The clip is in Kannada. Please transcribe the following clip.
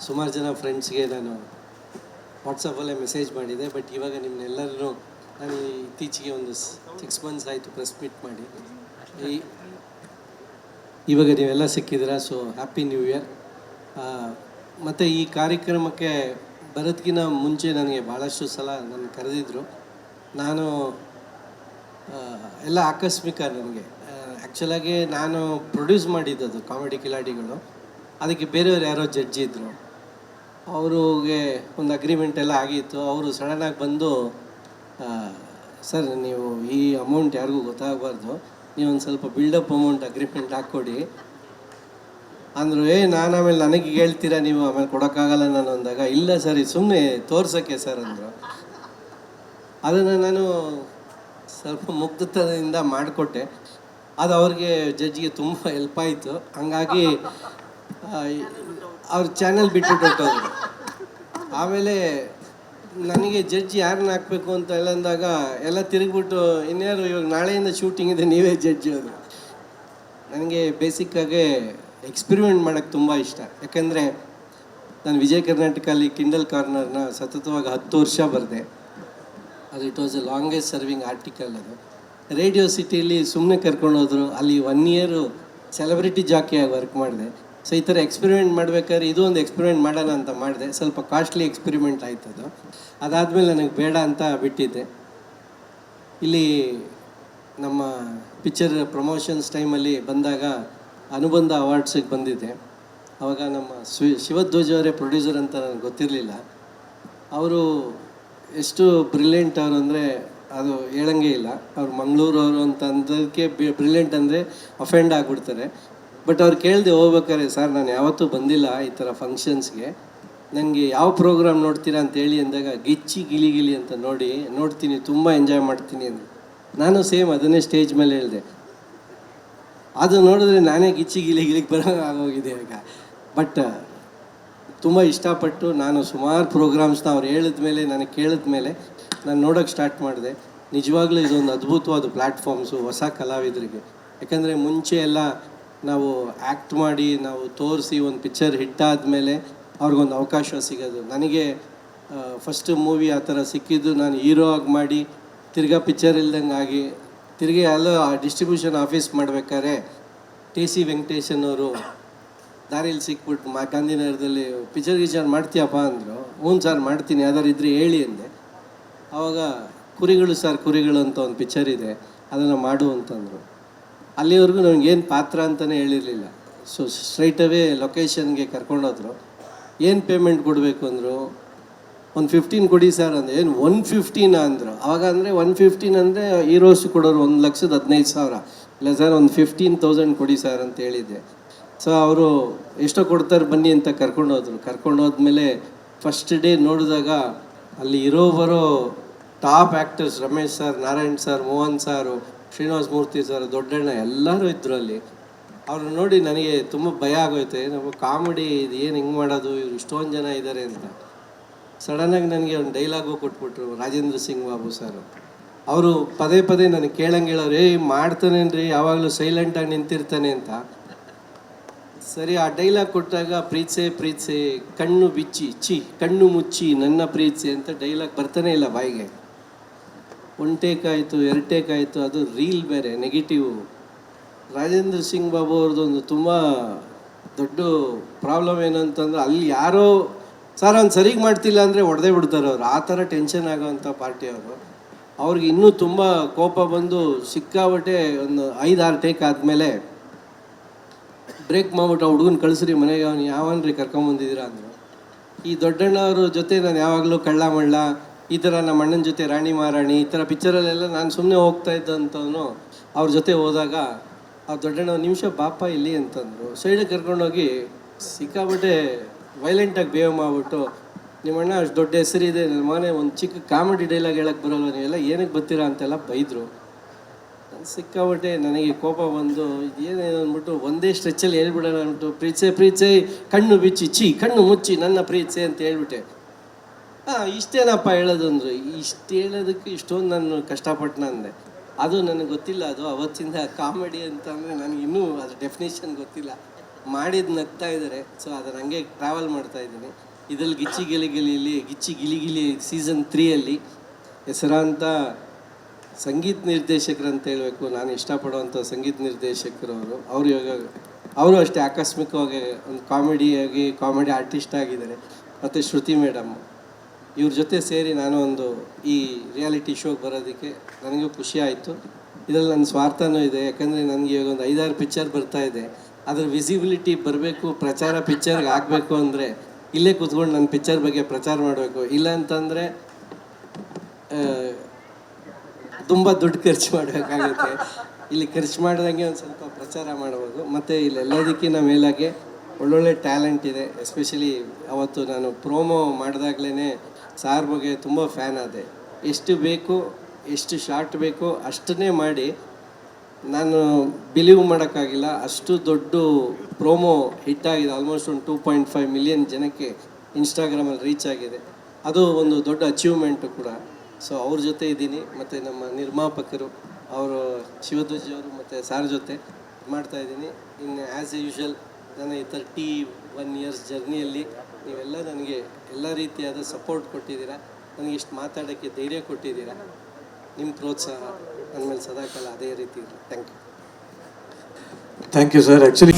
ಸುಮಾರು ಜನ ಫ್ರೆಂಡ್ಸ್ಗೆ ನಾನು ವಾಟ್ಸಪ್ಪಲ್ಲೇ ಮೆಸೇಜ್ ಮಾಡಿದೆ ಬಟ್ ಇವಾಗ ನಿಮ್ಮನ್ನೆಲ್ಲರೂ ನಾನು ಇತ್ತೀಚೆಗೆ ಒಂದು ಸಿಕ್ಸ್ ಮಂತ್ಸ್ ಆಯಿತು ಪ್ರೆಸ್ ಮೀಟ್ ಮಾಡಿ. ಈ, ಇವಾಗ ನೀವೆಲ್ಲ ಸಿಕ್ಕಿದ್ದೀರಾ ಸೊ ಹ್ಯಾಪಿ ನ್ಯೂ ಇಯರ್ ಮತ್ತು ಈ ಕಾರ್ಯಕ್ರಮಕ್ಕೆ ಬರೋದಕ್ಕಿಂತ ಮುಂಚೆ ನನಗೆ ಭಾಳಷ್ಟು ಸಲ ನನ್ನ ಕರೆದಿದ್ರು. ನಾನು ಎಲ್ಲ ಆಕಸ್ಮಿಕ ನನಗೆ ಆ್ಯಕ್ಚುಲಾಗಿ ನಾನು ಪ್ರೊಡ್ಯೂಸ್ ಮಾಡಿದ್ದದು ಕಾಮಿಡಿ ಕಿಲಾಡಿಗಳು. ಅದಕ್ಕೆ ಬೇರೆಯವ್ರು ಯಾರೋ ಜಡ್ಜಿ ಇದ್ದರು ಅವ್ರಿಗೆ ಒಂದು ಅಗ್ರಿಮೆಂಟ್ ಎಲ್ಲ ಆಗಿತ್ತು. ಅವರು ಸಡನ್ನಾಗಿ ಬಂದು ಸರ್, ನೀವು ಈ ಅಮೌಂಟ್ ಯಾರಿಗೂ ಗೊತ್ತಾಗಬಾರ್ದು. ನೀವು ಒಂದು ಸ್ವಲ್ಪ ಬಿಲ್ಡಪ್ ಅಮೌಂಟ್ ಅಗ್ರಿಮೆಂಟ್ ಹಾಕ್ಕೊಡಿ. ಅಂದರು, ಏ, ನಾನು ಆಮೇಲೆ ನನಗೆ ಹೇಳ್ತೀರಾ ನೀವು? ಆಮೇಲೆ ಕೊಡೋಕ್ಕಾಗಲ್ಲ ನಾನು ಅಂದಾಗ, ಇಲ್ಲ ಸರ್ ಸುಮ್ಮನೆ ತೋರ್ಸೋಕ್ಕೆ ಸರ್, ಅಂದರು. ಅದನ್ನು ನಾನು ಸ್ವಲ್ಪ ಮುಗ್ಧತನದಿಂದ ಮಾಡಿಕೊಟ್ಟೆ. ಅದು ಅವ್ರಿಗೆ ಜಡ್ಜಿಗೆ ತುಂಬ ಹೆಲ್ಪ್ ಆಯಿತು. ಹಂಗಾಗಿ ಅವ್ರ ಚಾನೆಲ್ ಬಿಟ್ಬಿಟ್ಟು ಹೊರಟೋದ್ರು ಆಮೇಲೆ ನನಗೆ ಜಡ್ಜ್ ಯಾರನ್ನ ಹಾಕಬೇಕು ಅಂತ ಎಲ್ಲ ಅಂದಾಗ ಎಲ್ಲ ತಿರುಗಿಬಿಟ್ಟು, ಇನ್ಯಾರು ಇವಾಗ ನಾಳೆಯಿಂದ ಶೂಟಿಂಗ್ ಇದೆ, ನೀವೇ ಜಡ್ಜ್ ಅದು ನನಗೆ ಬೇಸಿಕ್ಕಾಗಿ ಎಕ್ಸ್ಪೆರಿಮೆಂಟ್ ಮಾಡೋಕ್ಕೆ ತುಂಬ ಇಷ್ಟ. ಯಾಕೆಂದರೆ ನಾನು ವಿಜಯ ಕರ್ನಾಟಕಲ್ಲಿ ಕಿಂಡಲ್ ಕಾರ್ನರ್ನ ಸತತವಾಗಿ ಹತ್ತು ವರ್ಷ ಬರೆದೆ. ಅದು it was a longest serving article ಅದು. ರೇಡಿಯೋ ಸಿಟಿಯಲ್ಲಿ ಸುಮ್ಮನೆ ಕರ್ಕೊಂಡು ಹೋದರು. ಅಲ್ಲಿ ಒನ್ ಇಯರು ಸೆಲೆಬ್ರಿಟಿ ಜಾಕಿಯಾಗಿ ವರ್ಕ್ ಮಾಡಿದೆ. ಸೊ ಈ ಥರ ಎಕ್ಸ್ಪೆರಿಮೆಂಟ್ ಮಾಡ್ಬೇಕಾದ್ರೆ ಇದು ಒಂದು ಎಕ್ಸ್ಪೆರಿಮೆಂಟ್ ಮಾಡೋಣ ಅಂತ ಮಾಡಿದೆ. ಸ್ವಲ್ಪ ಕಾಸ್ಟ್ಲಿ ಎಕ್ಸ್ಪೆರಿಮೆಂಟ್ ಆಯ್ತದು ಅದು. ಅದಾದಮೇಲೆ ನನಗೆ ಬೇಡ ಅಂತ ಬಿಟ್ಟಿದ್ದೆ. ಇಲ್ಲಿ ನಮ್ಮ ಪಿಕ್ಚರ್ ಪ್ರಮೋಷನ್ಸ್ ಟೈಮಲ್ಲಿ ಬಂದಾಗ ಅನುಬಂಧ ಅವಾರ್ಡ್ಸಿಗೆ ಬಂದಿದ್ದೆ. ಆವಾಗ ನಮ್ಮ ಸ್ವಿ ಶಿವಧ್ವಜ್ ಅವರೇ ಪ್ರೊಡ್ಯೂಸರ್ ಅಂತ ನನಗೆ ಗೊತ್ತಿರಲಿಲ್ಲ. ಅವರು ಎಷ್ಟು ಬ್ರಿಲಿಯಂಟ್ ಅವರು ಅಂದರೆ ಅದು ಹೇಳಂಗೆ ಇಲ್ಲ. ಅವ್ರು ಮಂಗಳೂರವರು ಅಂತ ಅಂದಕ್ಕೆ ಬ್ರಿಲಿಯಂಟ್ ಅಂದರೆ ಅಫೆಂಡ್ ಆಗಿಬಿಡ್ತಾರೆ. ಬಟ್ ಅವ್ರು ಕೇಳಿದೆ ಹೋಗ್ಬೇಕಾದ್ರೆ, ಸರ್, ನಾನು ಯಾವತ್ತೂ ಬಂದಿಲ್ಲ ಈ ಥರ ಫಂಕ್ಷನ್ಸ್ಗೆ ನನಗೆ ಯಾವ ಪ್ರೋಗ್ರಾಮ್ ನೋಡ್ತೀರಾ ಅಂತ ಹೇಳಿ ಅಂದಾಗ, ಗಿಚ್ಚಿ ಗಿಲಿ ಗಿಲಿ ಅಂತ ನೋಡಿ, ನೋಡ್ತೀನಿ, ತುಂಬ ಎಂಜಾಯ್ ಮಾಡ್ತೀನಿ ಅಂದರು. ನಾನು ಸೇಮ್ ಅದನ್ನೇ ಸ್ಟೇಜ್ ಮೇಲೆ ಹೇಳಿದೆ. ಅದು ನೋಡಿದ್ರೆ ನಾನೇ ಗಿಚ್ಚಿ ಗಿಲಿ ಗಿಲಿಗೆ ಬರೋ ಆಗೋಗಿದೆ ಈಗ. ಬಟ್ ತುಂಬ ಇಷ್ಟಪಟ್ಟು ನಾನು ಸುಮಾರು ಪ್ರೋಗ್ರಾಮ್ಸ್ನ ಅವ್ರು ಹೇಳಿದ ಮೇಲೆ, ನನಗೆ ಕೇಳಿದ ಮೇಲೆ ನಾನು ನೋಡೋಕ್ಕೆ ಸ್ಟಾರ್ಟ್ ಮಾಡಿದೆ. ನಿಜವಾಗ್ಲೂ ಇದೊಂದು ಅದ್ಭುತವಾದ ಪ್ಲ್ಯಾಟ್ಫಾರ್ಮ್ಸು ಹೊಸ ಕಲಾವಿದರಿಗೆ. ಯಾಕಂದರೆ ಮುಂಚೆ ಎಲ್ಲ ನಾವು ಆ್ಯಕ್ಟ್ ಮಾಡಿ, ನಾವು ತೋರಿಸಿ ಒಂದು ಪಿಕ್ಚರ್ ಹಿಟ್ಟಾದ ಮೇಲೆ ಅವ್ರಿಗೊಂದು ಅವಕಾಶ ಸಿಗೋದು. ನನಗೆ ಫಸ್ಟ್ ಮೂವಿ ಆ ಥರ ಸಿಕ್ಕಿದ್ದು ನಾನು ಹೀರೋ ಆಗಿ ಮಾಡಿ ತಿರ್ಗಾ ಪಿಕ್ಚರ್ ಇಲ್ದಂಗೆ ಆಗಿ ತಿರ್ಗಿ ಅಲ್ಲೋ ಡಿಸ್ಟ್ರಿಬ್ಯೂಷನ್ ಆಫೀಸ್ ಮಾಡ್ಬೇಕಾದ್ರೆ ಟಿ ಸಿ ವೆಂಕಟೇಶನ್ ಅವರು ದಾರಿಲಿ ಸಿಕ್ಬಿಟ್ಟು ಮಾ, ಗಾಂಧಿನಗರದಲ್ಲಿ ಪಿಕ್ಚರ್ ಗಿಚರ್ ಮಾಡ್ತೀಯಪ್ಪ ಅಂದರು. ಹ್ಞೂ ಸರ್ ಮಾಡ್ತೀನಿ, ಯಾವ್ದಾರು ಇದ್ರೆ ಹೇಳಿ ಅಂದೆ. ಆವಾಗ ಕುರಿಗಳು ಸರ್ ಕುರಿಗಳು ಅಂತ ಒಂದು ಪಿಕ್ಚರ್ ಇದೆ, ಅದನ್ನು ಮಾಡು ಅಂತಂದರು. ಅಲ್ಲಿವರೆಗೂ ನನಗೇನು ಪಾತ್ರ ಅಂತಲೇ ಹೇಳಿರಲಿಲ್ಲ. So straight ಲೊಕೇಶನ್ಗೆ ಕರ್ಕೊಂಡೋದ್ರು. ಏನು ಪೇಮೆಂಟ್ ಕೊಡಬೇಕು ಅಂದರು? ಒಂದು ಫಿಫ್ಟೀನ್ ಕೊಡಿ ಸರ್ ಅಂದರೆ. ಏನು ಒನ್ ಫಿಫ್ಟೀನ್ ಅಂದರು. ಅವಾಗ ಅಂದರೆ ಒನ್ ಫಿಫ್ಟೀನ್ ಅಂದರೆ ಈರೋಸ್ ಕೊಡೋರು ಒಂದು ಲಕ್ಷದ ಹದಿನೈದು ಸಾವಿರ. ಇಲ್ಲ ಸರ್ ಒಂದು ಫಿಫ್ಟೀನ್ ತೌಸಂಡ್ ಕೊಡಿ ಸರ್ ಅಂತ ಹೇಳಿದ್ದೆ. ಸೊ ಅವರು ಎಷ್ಟೋ ಕೊಡ್ತಾರೆ ಬನ್ನಿ ಅಂತ ಕರ್ಕೊಂಡು ಕರ್ಕೊಂಡೋದ್ಮೇಲೆ ಫಸ್ಟ್ ಡೇ ನೋಡಿದಾಗ ಅಲ್ಲಿ ಇರೋ ಬರೋ top actors Ramesh sir Narayan sir Mohan sir Srinivasa Murthy sir, ದೊಡ್ಡಣ್ಣ, ಎಲ್ಲರೂ ಇದ್ದರು ಅಲ್ಲಿ ಅವ್ರನ್ನ ನೋಡಿ ನನಗೆ ತುಂಬ ಭಯ ಆಗೋಯ್ತು. ನಮ್ಮ ಕಾಮಿಡಿ, ಇದು ಏನು ಹಿಂಗೆ ಮಾಡೋದು, ಇವ್ರು ಇಷ್ಟೊಂದು ಜನ ಇದ್ದಾರೆ ಅಂತ. ಸಡನ್ನಾಗಿ ನನಗೆ ಒಂದು ಡೈಲಾಗು ಕೊಟ್ಬಿಟ್ರು ರಾಜೇಂದ್ರ ಸಿಂಗ್ ಬಾಬು ಸರ್. ಅವರು ಪದೇ ಪದೇ ನನಗೆ ಕೇಳಂಗೆ ಹೇಳೋರು, ಏಯ್, ಮಾಡ್ತಾನೇನ್ರಿ, ಯಾವಾಗಲೂ ಸೈಲೆಂಟಾಗಿ ನಿಂತಿರ್ತಾನೆ ಅಂತ. ಸರಿ, ಆ ಡೈಲಾಗ್ ಕೊಟ್ಟಾಗ ಪ್ರೀತ್ಸೆ ಪ್ರೀತ್ಸೆ, ಕಣ್ಣು ಬಿಚ್ಚಿ ಚಿ ಕಣ್ಣು ಮುಚ್ಚಿ, ನನ್ನ ಪ್ರೀತ್ಸೆ ಅಂತ ಡೈಲಾಗ್ ಬರ್ತಾನೆ ಇಲ್ಲ ಬಾಯಿಗೆ. ಒನ್ ಟೇಕ್ ಆಯಿತು, ಎರಡು ಟೇಕ್ ಆಯಿತು, ಅದು ರೀಲ್ ಬೇರೆ ನೆಗೆಟಿವ್ ರಾಜೇಂದ್ರ ಸಿಂಗ್ ಬಾಬು ಅವ್ರದ್ದೊಂದು ತುಂಬ ದೊಡ್ಡ ಪ್ರಾಬ್ಲಮ್ ಏನಂತಂದ್ರೆ ಅಲ್ಲಿ ಯಾರೋ, ಸರ್ ಅವ್ನು ಸರಿಗೆ ಮಾಡ್ತಿಲ್ಲ ಅಂದರೆ ಒಡೆದೇ ಬಿಡ್ತಾರೆ ಅವರು. ಆ ಥರ ಟೆನ್ಷನ್ ಆಗೋವಂಥ ಪಾರ್ಟಿ ಅವರು. ಅವ್ರಿಗೆ ಇನ್ನೂ ತುಂಬ ಕೋಪ ಬಂದು ಸಿಕ್ಕಾಬಟ್ಟೆ ಒಂದು ಐದಾರು ಟೇಕ್ ಆದಮೇಲೆ, ಬ್ರೇಕ್ ಮಾಡ್ಬಿಟ್ಟು ಆ ಹುಡುಗನ ಕಳಿಸ್ರಿ ಮನೆಗೆ, ಅವ್ನು ಯಾವನ್ರಿ ಕರ್ಕೊಂಬಂದಿದ್ದೀರಾ ಅಂದರು. ಈ ದೊಡ್ಡಣ್ಣವ್ರ ಜೊತೆ ನಾನು ಯಾವಾಗಲೂ ಕಳ್ಳ ಮಳ್ಳ ಈ ಥರ ನಮ್ಮ ಅಣ್ಣನ ಜೊತೆ ರಾಣಿ ಮಹಾರಾಣಿ ಈ ಥರ ಪಿಕ್ಚರಲ್ಲೆಲ್ಲ ನಾನು ಸುಮ್ಮನೆ ಹೋಗ್ತಾ ಇದ್ದಂಥವನು ಅವ್ರ ಜೊತೆ ಹೋದಾಗ, ಆ ದೊಡ್ಡಣ್ಣ ನಿಮಿಷ ಬಾಪ ಇಲ್ಲಿ ಅಂತಂದರು. ಸೈಡಿಗೆ ಕರ್ಕೊಂಡೋಗಿ ಸಿಕ್ಕಾಬಿಟ್ಟೆ ವೈಲೆಂಟಾಗಿ ಬಿಹೇವ್ ಮಾಡಿಬಿಟ್ಟು, ನಿಮ್ಮ ಅಣ್ಣ ಅಷ್ಟು ದೊಡ್ಡ ಹೆಸರಿದೆ ನನ್ನ ಮನೆ ಒಂದು ಚಿಕ್ಕ ಕಾಮಿಡಿ ಡೈಲಾಗ್ ಹೇಳಕ್ಕೆ ಬರೋಲ್ಲ ನೀವೆಲ್ಲ ಏನಕ್ಕೆ ಬರ್ತೀರಾ? ಅಂತೆಲ್ಲ ಬೈದರು. ಸಿಕ್ಕಾಬಿಟ್ಟೆ ನನಗೆ ಕೋಪ ಬಂದು ಇದೇನೇನು ಅಂದ್ಬಿಟ್ಟು ಒಂದೇ ಸ್ಟ್ರೆಚ್ಚಲ್ಲಿ ಹೇಳ್ಬಿಡೋಣ ಅಂದ್ಬಿಟ್ಟು, ಪ್ರೀತ್ಸೆ ಪ್ರೀತ್ಸೆ, ಕಣ್ಣು ಬಿಚ್ಚಿ ಚಿ ಕಣ್ಣು ಮುಚ್ಚಿ ನನ್ನ ಪ್ರೀತ್ಸೆ ಅಂತ ಹೇಳ್ಬಿಟ್ಟೆ. ಹಾಂ ಇಷ್ಟೇನಪ್ಪ ಹೇಳೋದು ಅಂದರು. ಇಷ್ಟು ಹೇಳೋದಕ್ಕೆ ಇಷ್ಟೊಂದು ನಾನು ಕಷ್ಟಪಟ್ಟು ನಂದೆ. ಅದು ನನಗೆ ಗೊತ್ತಿಲ್ಲ. ಅದು ಅವತ್ತಿಂದ ಕಾಮಿಡಿ ಅಂತ ಅಂದರೆ ನನಗೆ ಇನ್ನೂ ಅದು ಡೆಫಿನೇಷನ್ ಗೊತ್ತಿಲ್ಲ. ಮಾಡಿದ್ದು ನಗ್ತಾ ಇದ್ದಾರೆ ಸೊ ಅದನ್ನು ಹಂಗೆ ಟ್ರಾವೆಲ್ ಮಾಡ್ತಾ ಇದ್ದೀನಿ. ಇದರಲ್ಲಿ ಗಿಚ್ಚಿ ಗಿಲಿ ಗಿಲಿಲಿ ಗಿಚ್ಚಿ ಗಿಲಿ ಗಿಲಿ ಸೀಸನ್ ತ್ರೀಯಲ್ಲಿ ಹೆಸರಾಂತ ಸಂಗೀತ ನಿರ್ದೇಶಕರು ಅಂತ ಹೇಳಬೇಕು. ನಾನು ಇಷ್ಟಪಡುವಂಥ ಸಂಗೀತ ನಿರ್ದೇಶಕರು ಅವರು. ಅವರು ಇವಾಗ, ಅವರು ಅಷ್ಟೇ ಆಕಸ್ಮಿಕವಾಗಿ ಒಂದು ಕಾಮಿಡಿಯಾಗಿ, ಕಾಮಿಡಿ ಆರ್ಟಿಸ್ಟ್ ಆಗಿದ್ದಾರೆ. ಮತ್ತು ಶ್ರುತಿ ಮೇಡಮ್ ಇವ್ರ ಜೊತೆ ಸೇರಿ ನಾನು ಒಂದು ಈ ರಿಯಾಲಿಟಿ ಶೋಗೆ ಬರೋದಕ್ಕೆ ನನಗೂ ಖುಷಿ ಆಯಿತು. ಇದರಲ್ಲಿ ನನ್ನ ಸ್ವಾರ್ಥನೂ ಇದೆ. ಯಾಕಂದರೆ ನನಗೆ ಇವಾಗ ಒಂದು ಐದಾರು ಪಿಕ್ಚರ್ ಬರ್ತಾ ಇದೆ. ಅದರ ವಿಸಿಬಿಲಿಟಿ ಬರಬೇಕು, ಪ್ರಚಾರ ಪಿಕ್ಚರ್ಗೆ ಆಗಬೇಕು ಅಂದರೆ ಇಲ್ಲೇ ಕೂತ್ಕೊಂಡು ನನ್ನ ಪಿಕ್ಚರ್ ಬಗ್ಗೆ ಪ್ರಚಾರ ಮಾಡಬೇಕು. ಇಲ್ಲ ಅಂತಂದರೆ ತುಂಬ ದುಡ್ಡು ಖರ್ಚು ಮಾಡಬೇಕಾಗುತ್ತೆ. ಇಲ್ಲಿ ಖರ್ಚು ಮಾಡಿದಂಗೆ ಒಂದು ಸ್ವಲ್ಪ ಪ್ರಚಾರ ಮಾಡ್ಬೋದು. ಮತ್ತು ಇಲ್ಲಿ ಎಲ್ಲದಕ್ಕಿಂತ ಮೇಲಾಗೆ ಒಳ್ಳೊಳ್ಳೆ ಟ್ಯಾಲೆಂಟ್ ಇದೆ. ಎಸ್ಪೆಷಲಿ ಅವತ್ತು ನಾನು ಪ್ರೋಮೋ ಮಾಡಿದಾಗಲೇ ಸಾರ್ ಬಗ್ಗೆ ತುಂಬ ಫ್ಯಾನ್ ಆದೆ. ಎಷ್ಟು ಬೇಕು, ಎಷ್ಟು ಶಾರ್ಟ್ ಬೇಕು ಅಷ್ಟನ್ನೇ ಮಾಡಿ ನಾನು ಬಿಲೀವ್ ಮಾಡೋಕ್ಕಾಗಿಲ್ಲ. ಅಷ್ಟು ದೊಡ್ಡ ಪ್ರೋಮೋ ಹಿಟ್ ಆಗಿದೆ. ಆಲ್ಮೋಸ್ಟ್ ಒಂದು ಟೂ ಪಾಯಿಂಟ್ ಫೈವ್ ಮಿಲಿಯನ್ ಜನಕ್ಕೆ ಇನ್ಸ್ಟಾಗ್ರಾಮಲ್ಲಿ ರೀಚ್ ಆಗಿದೆ. ಅದು ಒಂದು ದೊಡ್ಡ ಅಚೀವ್ಮೆಂಟು ಕೂಡ. ಸೊ ಅವ್ರ ಜೊತೆ ಇದ್ದೀನಿ. ಮತ್ತು ನಮ್ಮ ನಿರ್ಮಾಪಕರು, ಅವರು ಶಿವಧ್ವಜ ಅವರು ಮತ್ತು ಸಾರ್ ಜೊತೆ ಮಾಡ್ತಾ ಇದ್ದೀನಿ. ಇನ್ನು ಆ್ಯಸ್ ಯೂಶುವಲ್ ನನ್ನ ಈ ತರ್ಟಿ ಒನ್ ಇಯರ್ಸ್ ಜರ್ನಿಯಲ್ಲಿ ನೀವೆಲ್ಲ ನನಗೆ ಎಲ್ಲ ರೀತಿಯಾದ ಸಪೋರ್ಟ್ ಕೊಟ್ಟಿದ್ದೀರಾ? ನನಗೆ ಇಷ್ಟು ಮಾತಾಡೋಕ್ಕೆ ಧೈರ್ಯ ಕೊಟ್ಟಿದ್ದೀರಾ? ನಿಮ್ಮ ಪ್ರೋತ್ಸಾಹ ನನ್ನ ಮೇಲೆ ಸದಾಕಾಲ ಅದೇ ರೀತಿ ಇರಲಿ. Thank you thank you sir actually